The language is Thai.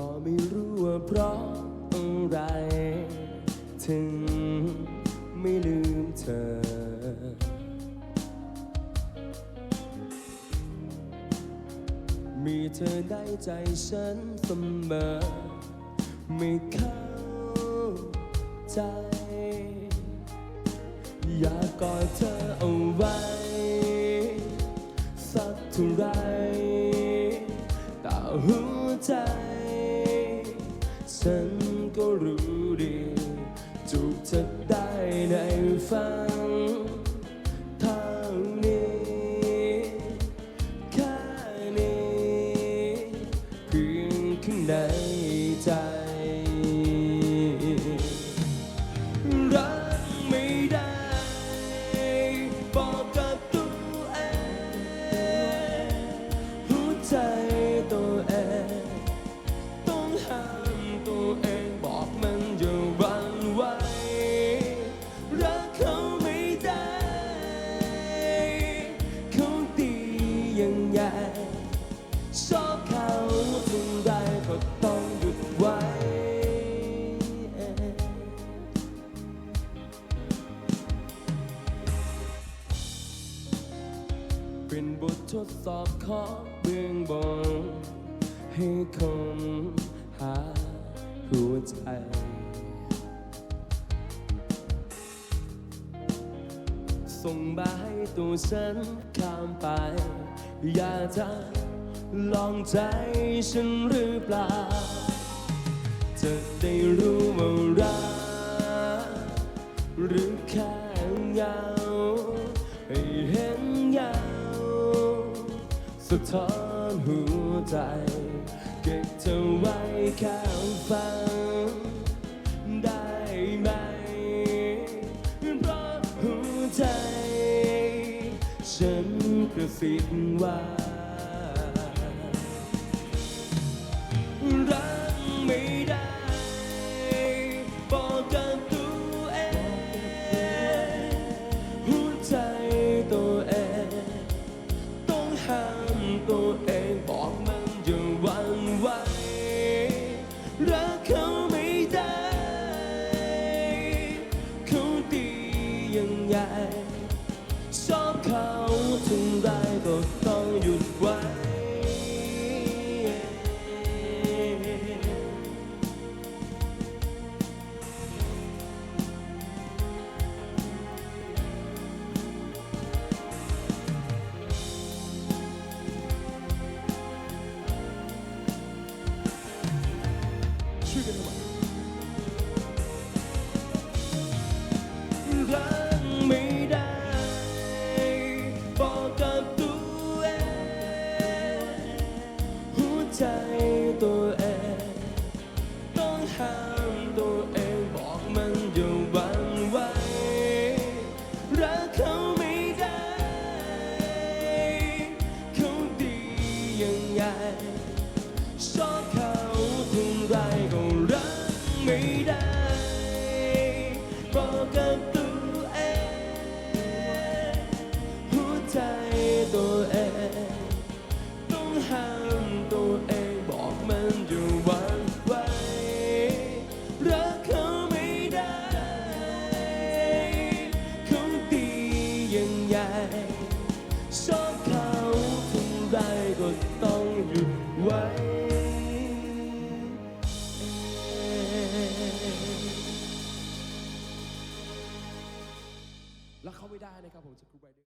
ก็ไม่รู้ว่าเพราะอะไร ถึงไม่ลืมเธอ มีเธอได้ใจฉันเสมอ ไม่เข้าใจ อยากกอดเธอ ฉันก็รู้ดีจูบเธอได้ในฝัน เป็นบททดสอบของเบื้องบน ให้คนหาหัวใจ ส่งมาให้ตัวฉันข้ามไป อย่าจะลองใจฉันหรือเปล่า จะได้รู้ว่ารักหรือแค่เงาให้เห็นเหงา สะท้อนหัวใจ เก็บเธอไว้ข้างฝันได้ไหมเพราะหัวใจ ฉันกระสิบว่า ช่วยกันหน่อยรักไม่ได้ บอกกับตัวเองหัวใจตัวเอง ต้องห้ามตัวเอง ยังไงชอบเขาทุกไรก็ต้องหยุดไว้รักเขาไม่ได้นะครับผมจะครูไป